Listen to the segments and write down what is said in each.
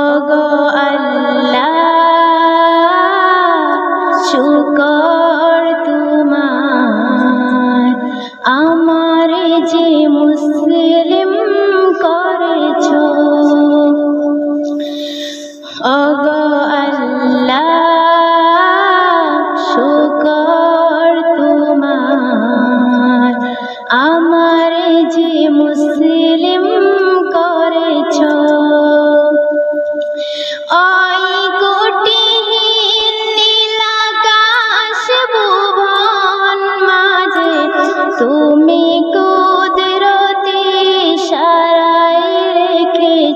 ওগো শুকর তোমার। আমার যে মুসলিম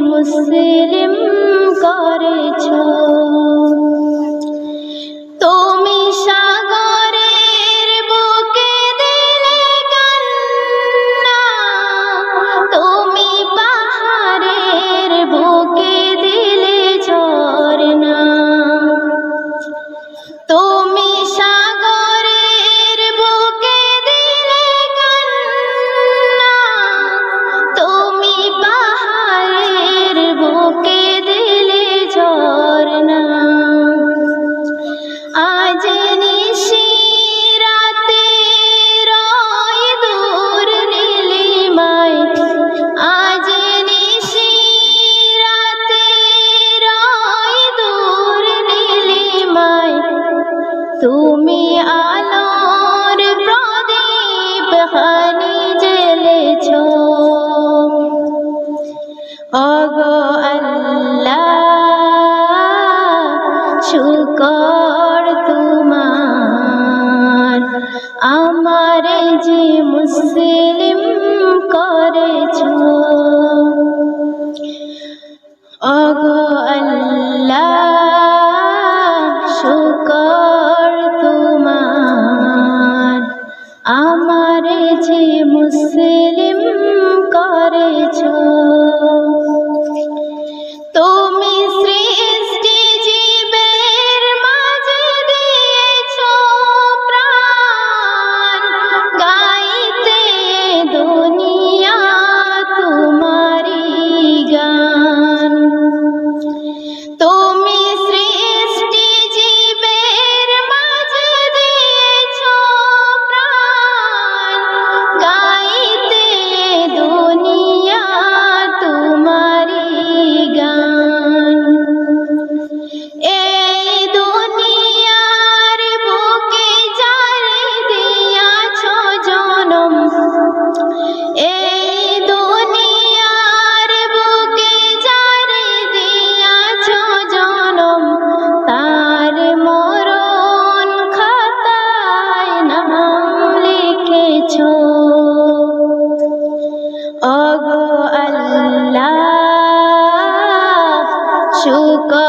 मुस्लिम कर छो। কর তোমার। আমার যে মুসলিম করেছ অগো শুকর তোমার। আমার যে মুসলিম করেছ সুকা